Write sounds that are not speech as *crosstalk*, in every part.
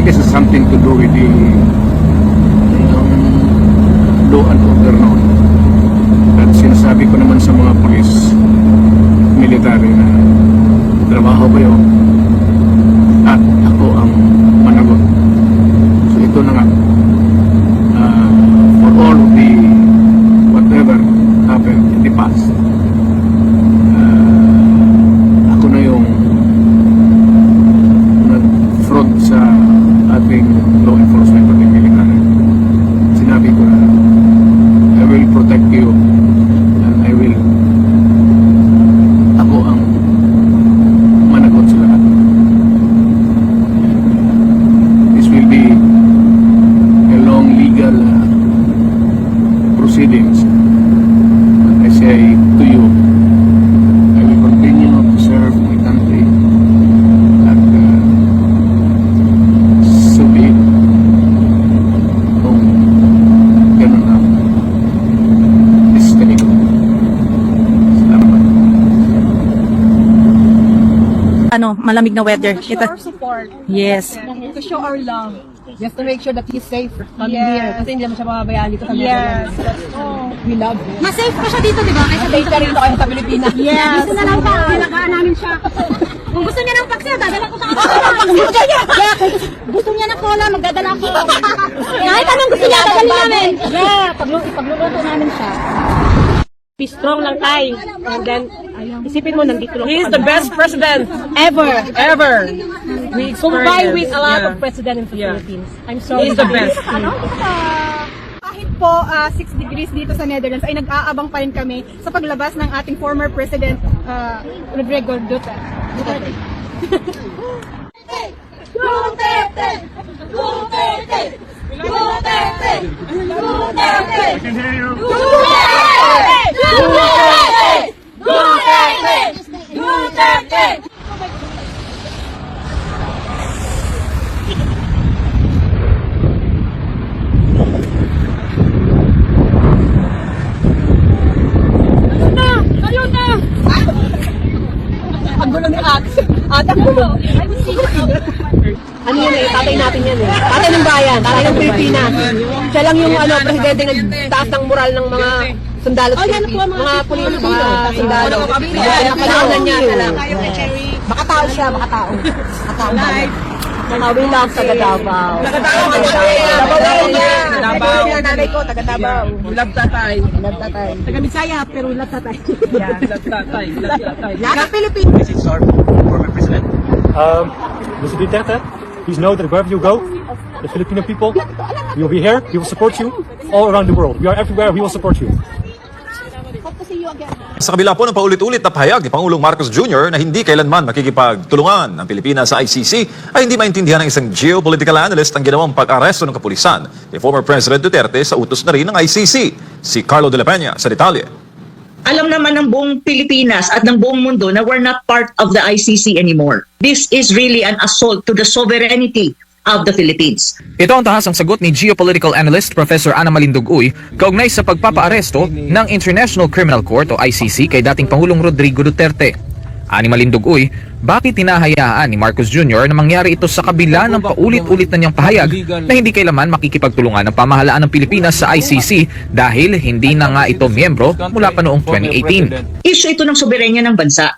think this is something to do with the um, law and order noon. At sinasabi ko naman sa mga polis, military na trabaho ko yun at ako ang managot. So ito na nga. Uh, for all of the whatever happened in the past, uh, ako na yung nag-front sa ating law enforcement at military. Sinabi ko na I will protect you and I will ako ang managot sa lahat. This will be a long legal uh, proceedings. But I say to you, I will continue to serve my country at uh, so be it. Kung ganun ang destiny ko. Salamat. ano, malamig na weather. to show Ito. our support, Yes. to show our love. Just to make sure that he's safe coming Yes. here. Kasi hindi naman siya mababayaan dito sa Yes. We love him. Mas safe pa siya dito, di ba? Kaysa Data rin kayo sa Pilipinas. Yes. Gusto na lang pa. Alagaan namin siya. Kung gusto niya ng paksiw, dadala ko sa *laughs* kanila. Gusto niya. Kaya kung gusto niya ng cola, magdadala ko. Kahit anong gusto niya, dadali namin. Yeah, paglu- ipagluluto namin siya. Be strong lang tayo. And then, isipin mo, nandito lang. He is the best president ever. ever. We Combined with a lot yeah. of president in the Yeah. Philippines. I'm so He's the best. Kahit po 6 degrees dito sa Netherlands ay nag-aabang pa rin kami sa paglabas ng ating former President ah, Rodrigo Duterte. Duterte. Ang gulo ni ate. Ate, ang gulo. Ano yun eh, tatay natin yan eh. Tatay ng bayan, tatay ng Pilipinas. Siya lang yung ano, presidente nagtaas ng moral ng mga sundalo sa Pilipinas. Mga pulis, mga sundalo. Kaya napanahon niya lang. Baka tao siya, baka tao. Baka tao. Mga we love sa Davao. Taga-Davao ka siya. Davao niya. Davao. Yung nanay ko, taga-Davao. Love tatay. Love tatay. Taga Bisaya, pero lahat tatay. Love tatay. Love tatay. Ng Pilipino. This is our former president. Um, Mr. Duterte, please know that wherever you go, the Filipino people, we will be here, we will support you all around the world. We are everywhere, we will support you. Sa kabila po ng paulit-ulit na pahayag ni Pangulong Marcos Jr. na hindi kailanman makikipagtulungan ng Pilipinas sa ICC ay hindi maintindihan ng isang geopolitical analyst ang ginawang pag-aresto ng kapulisan ni former President Duterte sa utos na rin ng ICC. Si Carlo de la Peña sa detalye. alam naman ng buong Pilipinas at ng buong mundo na we're not part of the ICC anymore. This is really an assault to the sovereignty of the Philippines. Ito ang tahasang sagot ni geopolitical analyst Professor Ana Malindog Uy kaugnay sa pagpapaaresto ng International Criminal Court o ICC kay dating Pangulong Rodrigo Duterte. Ani Malindog Uy, bakit tinahayaan ni Marcos Jr. na mangyari ito sa kabila ng paulit-ulit na niyang pahayag na hindi kailaman makikipagtulungan ng pamahalaan ng Pilipinas sa ICC dahil hindi na nga ito miyembro mula pa noong 2018. Issue ito ng soberenya ng bansa.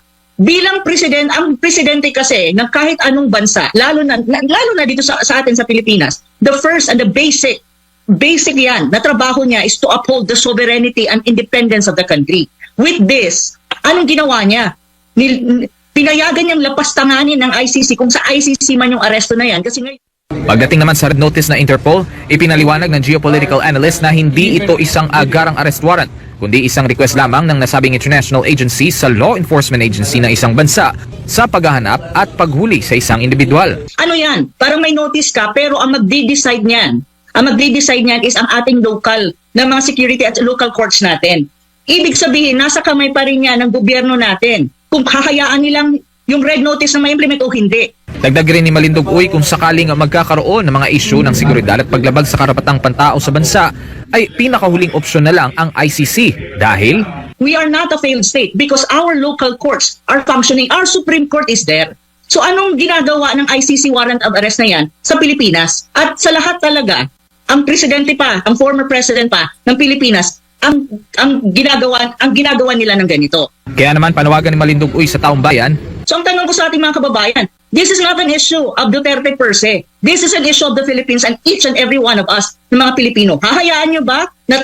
Bilang president, ang presidente kasi ng kahit anong bansa, lalo na, lalo na dito sa, sa atin sa Pilipinas, the first and the basic basic yan na trabaho niya is to uphold the sovereignty and independence of the country. With this, anong ginawa niya? Nil, pinayagan niyang lapastanganin ng ICC kung sa ICC man yung aresto na yan kasi ngayon Pagdating naman sa red notice na Interpol, ipinaliwanag ng geopolitical analyst na hindi ito isang agarang arrest warrant, kundi isang request lamang ng nasabing international agency sa law enforcement agency ng isang bansa sa paghahanap at paghuli sa isang individual. ano yan, parang may notice ka, pero ang magde-decide niyan, ang magde-decide niyan is ang ating local na mga security at local courts natin. ibig sabihin, nasa kamay pa rin yan ng gobyerno natin. Kung hahayaan nilang yung red notice na ma-implement o hindi. Dagdag rin ni Malindog Uy kung sakaling magkakaroon ng mga isyu ng seguridad at paglabag sa karapatang pantao sa bansa ay pinakahuling opsyon na lang ang ICC dahil We are not a failed state because our local courts are functioning. Our Supreme Court is there. So anong ginagawa ng ICC warrant of arrest na yan sa Pilipinas? At sa lahat talaga, ang presidente pa, ang former president pa ng Pilipinas, ang ang ginagawa ang ginagawa nila ng ganito. kaya naman panawagan ni Malindog Uy sa taong bayan So ang tanong ko sa ating mga kababayan, this is not an issue of Duterte per se. This is an issue of the Philippines and each and every one of us, ng mga Pilipino. Hahayaan nyo ba na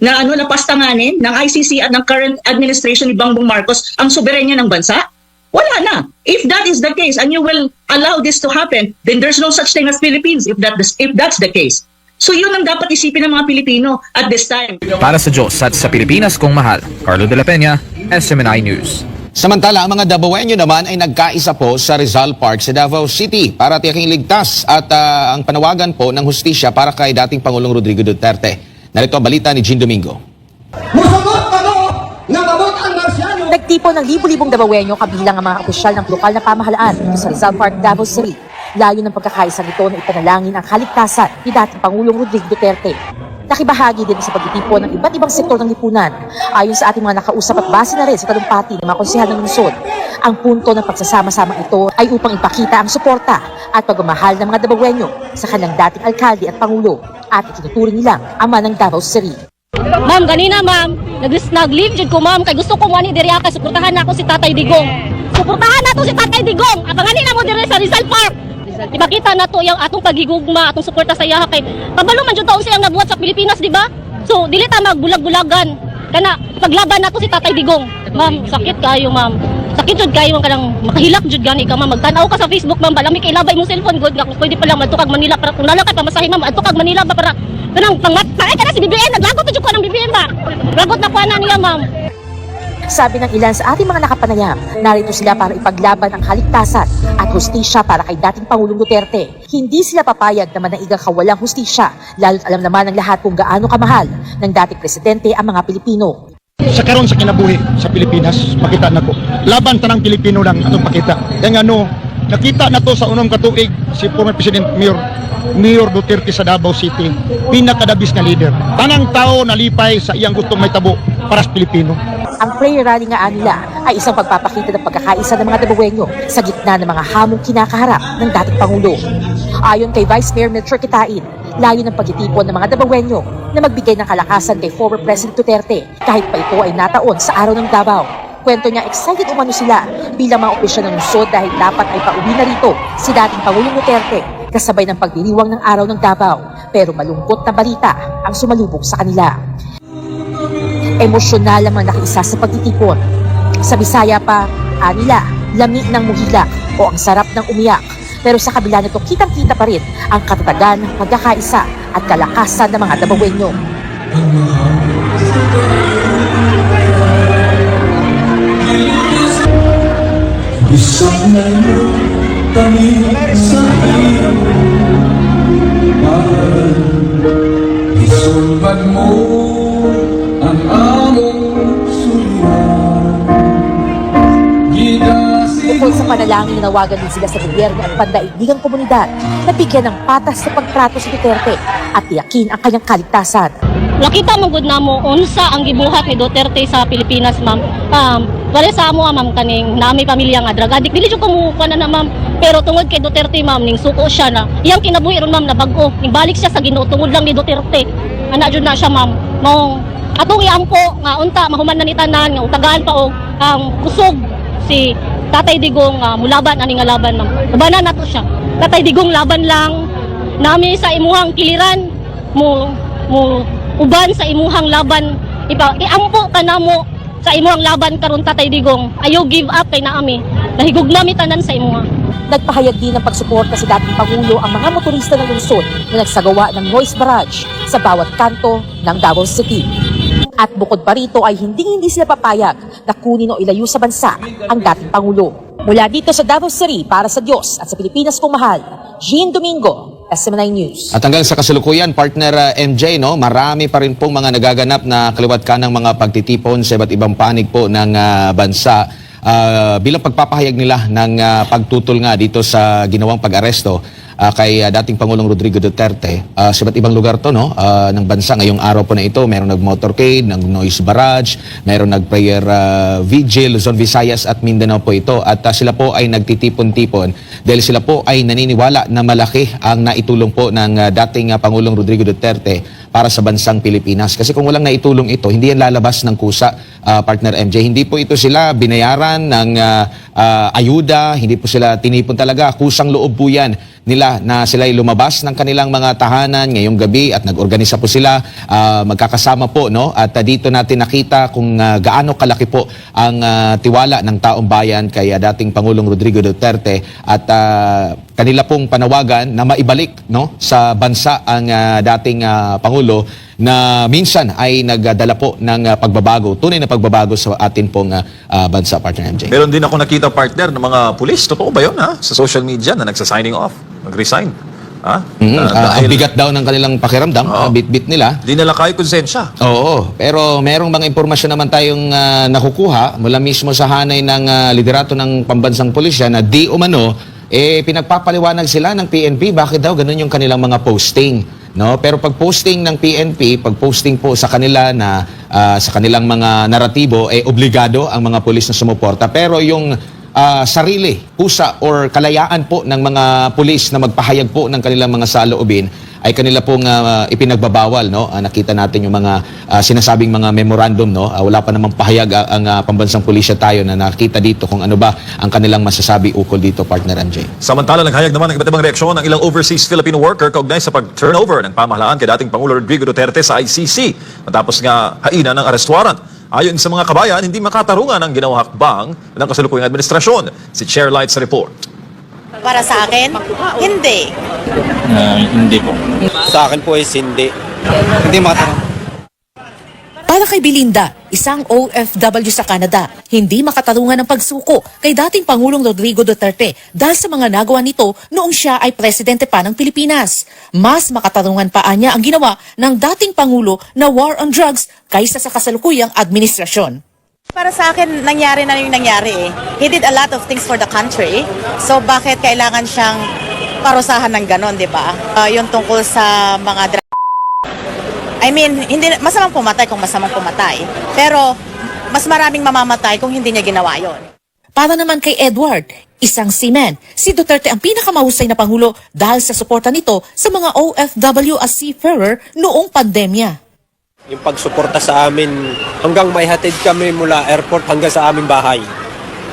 na ano na pastanganin ng ICC at ng current administration ni Bongbong Marcos ang soberenya ng bansa? Wala na. If that is the case and you will allow this to happen, then there's no such thing as Philippines if that if that's the case. So yun ang dapat isipin ng mga Pilipino at this time. para sa Diyos at sa Pilipinas kong mahal. Carlo de la Peña, SMNI News. Samantala, ang mga Davaoenyo naman ay nagkaisa po sa Rizal Park sa Davao City para tiyaking ligtas at ah, ang panawagan po ng hustisya para kay dating Pangulong Rodrigo Duterte. Narito ang balita ni Jean Domingo. Nagtipon ng libu-libong Davaoenyo kabilang ang mga opisyal ng lokal na pamahalaan dito sa Rizal Park, Davao City. Layo ng pagkakaisa nito na ipanalangin ang kaligtasan ni dating Pangulong Rodrigo Duterte. Nakibahagi din sa pagtitipon ng iba't ibang sektor ng lipunan. Ayon sa ating mga nakausap at base na rin sa talumpati ng mga konsehal ng lungsod, ang punto ng pagsasama-sama ito ay upang ipakita ang suporta at pagmamahal ng mga Davaoenyo sa kanilang dating alkalde at pangulo at itinuturing nilang ama ng Davao City. Ma'am, ganina ma'am, nag nag-leave jud ko ma'am kay gusto ko mo ani diri ka suportahan na ako si Tatay Digong. Suportahan na to si Tatay Digong. Abangan nila mo diri sa Rizal Park. Ipakita na to yung atong pagigugma, atong suporta sa iya kay kabalo man jud taon siyang nabuhat sa Pilipinas, di ba? So dili ta magbulag-bulagan. Kana paglaban na to si Tatay Digong. Ma'am, sakit kayo ma'am. Sakit jud kayo ang kanang makahilak jud gani ka ma'am. Magtanaw ka sa Facebook ma'am, balami kay labay mo cellphone good nga pwede pa lang madto kag Manila para kung nala kay pamasahe ma'am, adto kag Manila ba para kanang pangmat pa kana si BBM naglagot jud ko ng BBM ba. Lagot na kuana niya ma'am. Sabi ng ilan sa ating mga nakapanayam, narito sila para ipaglaban ang kaligtasan at hustisya para kay dating Pangulong Duterte. Hindi sila papayag na manaigang kawalang hustisya, lalo't alam naman ng lahat kung gaano kamahal ng dating presidente ang mga Pilipino. sa karon sa kinabuhi sa Pilipinas makita nako laban tanang Pilipino lang atong pakita kaya nga no nakita na to sa unang katuig si former President Mayor Mayor Duterte sa Davao City pinakadabis nga leader tanang tao nalipay sa iyang gustong may tabo para sa Pilipino Ang prayer rally nga nila ay isang pagpapakita ng pagkakaisa ng mga Dabawenyo sa gitna ng mga hamong kinakaharap ng dating Pangulo. Ayon kay Vice Mayor Melchor Kitain, layo ng pagtitipon ng mga Dabawenyo na magbigay ng kalakasan kay former President Duterte kahit pa ito ay nataon sa araw ng Davao. Kwento niya excited umano sila bilang mga opisyal ng lungsod dahil dapat ay pauwi na rito si dating Pangulong Duterte kasabay ng pagdiriwang ng araw ng Davao. Pero malungkot na balita ang sumalubong sa kanila. Emosyonal ang mga nakiisa sa pagtitipon. Sa Bisaya pa, anila, lami ng muhilak o ang sarap ng umiyak. Pero sa kabila nito, kitang-kita pa rin ang katatagan, pagkakaisa at kalakasan ng mga Dabawenyo. Isang ngayon kami sa iyo Mahal Panalangin, nanawagan din sila sa gobyerno at pandaigdigang komunidad na bigyan ng patas sa pagtrato sa Duterte at tiyakin ang kanyang kaligtasan. Nakita mo gud namo unsa ang gibuhat ni Duterte sa Pilipinas, ma'am. Um, wala sa amo ma'am kaning nami pamilya nga drug addict. Dili ko mo na na ma'am. Pero tungod kay Duterte, ma'am, ning suko siya na. Iyang kinabuhi ron ma'am na bag-o. Ning balik siya sa Ginoo tungod lang ni Duterte. Ana jud na siya, ma'am. Mao atong iampo nga unta mahuman na ni tanan nga utagaan pa og ang kusog si Tatay Digong nga mulaban ani nga laban ma'am. Labanan nato siya. Tatay Digong laban lang nami sa imuhang kiliran mo mo uban sa imuhang laban ipa iampo ka namo sa imuhang laban karon Tatay Digong. Ayaw give up kay naami. Nahigog nami tanan sa imuha. Nagpahayag din ng pagsuporta sa dating Pangulo ang mga motorista ng lungsod na nagsagawa ng noise barrage sa bawat kanto ng Davao City. At bukod pa rito ay hindi-hindi sila papayag na kunin o ilayo sa bansa ang dating Pangulo. Mula dito sa Davao City para sa Diyos at sa Pilipinas kong mahal, Jean Domingo, SMNI News. At hanggang sa kasalukuyan, partner uh, MJ, no, marami pa rin pong mga nagaganap na kaliwat ka ng mga pagtitipon sa iba't ibang panig po ng uh, bansa. Uh, bilang pagpapahayag nila ng uh, pagtutol nga dito sa ginawang pag-aresto uh, kay uh, dating Pangulong Rodrigo Duterte uh, sa iba't ibang lugar to no uh, ng bansa ngayong araw po na ito meron nag-motorcade, nag-noise barrage, meron nag-prayer uh, vigil Luzon, Visayas at Mindanao po ito at uh, sila po ay nagtitipon-tipon dahil sila po ay naniniwala na malaki ang naitulong po ng uh, dating uh, Pangulong Rodrigo Duterte para sa bansang Pilipinas. Kasi kung walang naitulong ito, hindi yan lalabas ng kusa, uh, partner MJ. Hindi po ito sila binayaran ng uh, uh, ayuda, hindi po sila tinipon talaga. Kusang loob po yan nila na sila ay lumabas ng kanilang mga tahanan ngayong gabi at nag-organisa po sila. Uh, magkakasama po no? At uh, dito natin nakita kung uh, gaano kalaki po ang uh, tiwala ng taong bayan kay dating Pangulong Rodrigo Duterte at uh, kanila pong panawagan na maibalik no sa bansa ang uh, dating uh, pangulo na minsan ay nagdala po ng uh, pagbabago, tunay na pagbabago sa atin pong uh, uh, bansa, partner MJ. Meron din ako nakita partner ng mga pulis. Totoo ba yun ha? Sa social media na nagsa-signing off. Nag-resign. Ha? Mm, Ah, ah, ang dahil bigat daw ng kanilang pakiramdam, ah, bit-bit nila. Di nila kaya konsensya. Oo, pero merong mga impormasyon naman tayong ah, nakukuha mula mismo sa hanay ng ah, liderato ng pambansang pulisya na di umano, eh pinagpapaliwanag sila ng PNP bakit daw ganun yung kanilang mga posting. No, pero pag posting ng PNP, pag posting po sa kanila na ah, sa kanilang mga naratibo eh obligado ang mga pulis na sumuporta. Pero yung ah, sarili, pusa or kalayaan po ng mga pulis na magpahayag po ng kanilang mga saloobin ay kanila pong ah, ipinagbabawal no? Ah, nakita natin yung mga ah, sinasabing mga memorandum no? Ah, wala pa namang pahayag ah, ang ah, pambansang pulisya tayo na nakita dito kung ano ba ang kanilang masasabi ukol dito partner MJ Samantala, naghayag naman ng iba't ibang reaksyon ng ilang overseas Filipino worker kaugnay sa pag-turnover ng pamahalaan kay dating Pangulo Rodrigo Duterte sa ICC matapos nga haina ng arrest warrant. Ayon sa mga kabayan, hindi makatarungan ang ginawang hakbang ng kasalukuyang administrasyon. Si Chairlight sa report. Para sa akin, hindi. hindi po. Sa akin po is hindi. Hindi makatarang. Para kay Belinda, isang OFW sa Canada, hindi makatarungan ng pagsuko kay dating Pangulong Rodrigo Duterte dahil sa mga nagawa nito noong siya ay presidente pa ng Pilipinas. Mas makatarungan pa niya ang ginawa ng dating Pangulo na war on drugs kaysa sa kasalukuyang administrasyon. Para sa akin, nangyari na yung nangyari eh. He did a lot of things for the country. So bakit kailangan siyang parusahan ng ganon, di ba? Ah, yung tungkol sa mga I mean, hindi masamang pumatay kung masamang pumatay. Pero mas maraming mamamatay kung hindi niya ginawa yon. Para naman kay Edward, isang seaman, si Duterte ang pinakamahusay na Pangulo dahil sa suporta nito sa mga OFW as seafarer noong pandemya. Yung pagsuporta sa amin hanggang may hatid kami mula airport hanggang sa aming bahay.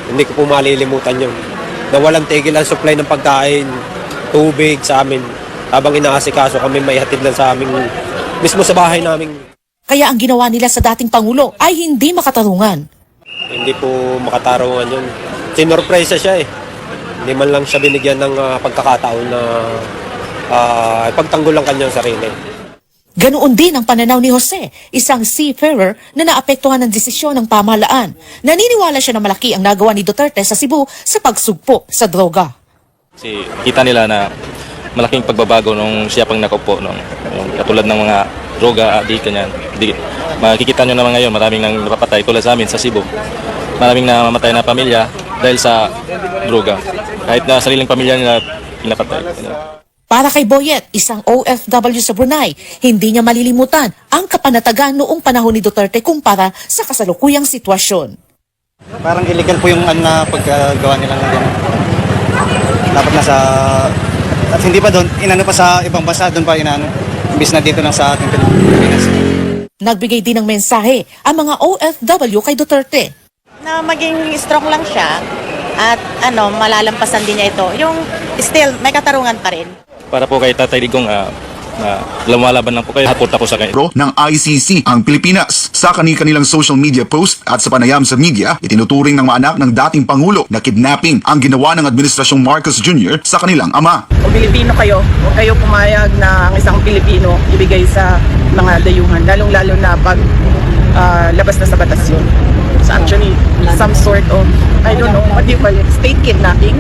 Hindi ko po malilimutan yun. Na walang tigil ang supply ng pagkain, tubig sa amin. Habang inaasikaso kami may hatid lang sa aming mismo sa bahay namin. Kaya ang ginawa nila sa dating Pangulo ay hindi makatarungan. Hindi po makatarungan yun. Sinorpresa siya eh. Hindi man lang siya binigyan ng ah, pagkakataon na uh, pagtanggol ang kanyang sarili. Ganoon din ang pananaw ni Jose, isang seafarer na naapektuhan ng desisyon ng pamahalaan. Naniniwala siya na malaki ang nagawa ni Duterte sa Cebu sa pagsugpo sa droga. Kasi kita nila na malaking pagbabago nung siya pang nakupo nung katulad ng mga droga, adik, kanyan. Di, makikita nyo naman ngayon, maraming nang napapatay tulad sa amin sa Cebu. Maraming namamatay na pamilya dahil sa droga. Kahit na sariling pamilya nila pinapatay. Para kay Boyet, isang OFW sa Brunei, hindi niya malilimutan ang kapanatagan noong panahon ni Duterte kumpara sa kasalukuyang sitwasyon. Parang illegal po yung ano na pagkagawa nila ng gano'n. Dapat nasa... At hindi pa doon, inano pa sa ibang bansa, doon pa inano. Imbis na dito lang sa ating Pilipinas. Nagbigay din ng mensahe ang mga OFW kay Duterte. Na maging strong lang siya at ano, malalampasan din niya ito. Yung still, may katarungan pa rin. Para po kay Tatay Digong, ah, na lumalaban lang po kayo, hapot ako sa kanya. ng ICC ang Pilipinas. Sa kanilang social media post at sa panayam sa media, itinuturing ng mga anak ng dating Pangulo na kidnapping ang ginawa ng Administrasyong Marcos Jr. sa kanilang ama. Kung Pilipino kayo, huwag kayo pumayag na ang isang Pilipino ibigay sa mga dayuhan, lalong-lalo na pag ah, labas na sa batas yun. So actually, some sort of, I don't know, what do you call it, state kidnapping?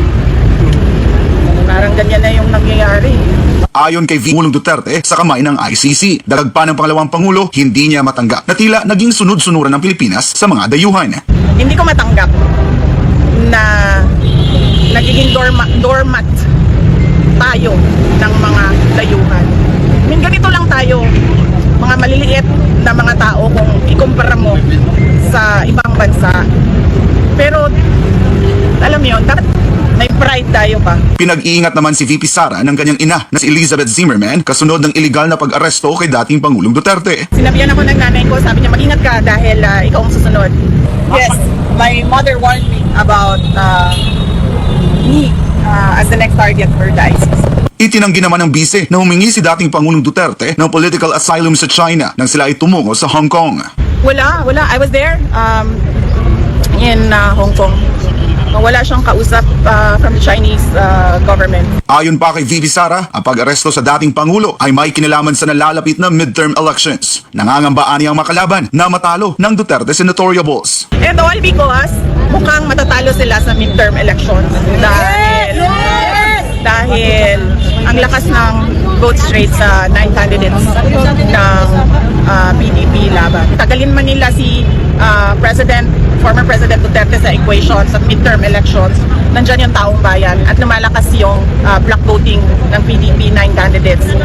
Parang ganyan na yung nangyayari. Ayon kay Pangulong Duterte sa kamay ng ICC. Dagdag pa ng pangalawang Pangulo, hindi niya matanggap na tila naging sunod-sunuran ng Pilipinas sa mga dayuhan. Hindi ko matanggap na nagiging doormat, doormat tayo ng mga dayuhan. I mean, ganito lang tayo, mga maliliit na mga tao kung ikumpara mo sa ibang bansa. Pero, alam mo yun, dapat may pride tayo pa. Pinag-iingat naman si VP Sara ng kanyang ina na si Elizabeth Zimmerman kasunod ng illegal na pag-aresto kay dating Pangulong Duterte. Sinabihan ako ng nanay ko, sabi niya, mag-ingat ka dahil ah, ikaw ang susunod. Yes, my mother warned me about uh, me uh, as the next target for the ISIS. Itinanggi naman ng bise na humingi si dating Pangulong Duterte ng political asylum sa China nang sila ay tumungo sa Hong Kong. Wala, wala. I was there um, in uh, Hong Kong. Wala siyang kausap uh, from the Chinese uh, government. Ayon pa kay VP Sara, ang pag-aresto sa dating Pangulo ay may kinalaman sa nalalapit na midterm elections. Nangangambaan niyang makalaban na matalo ng Duterte senatorial balls. And all because mukhang matatalo sila sa midterm elections. Dahil, dahil ang lakas ng vote rate sa nine candidates ng uh, PDP laban. Tagalin man nila si uh, President, former President Duterte sa equation sa midterm elections, nandyan yung taong bayan at lumalakas yung uh, block voting ng PDP nine candidates.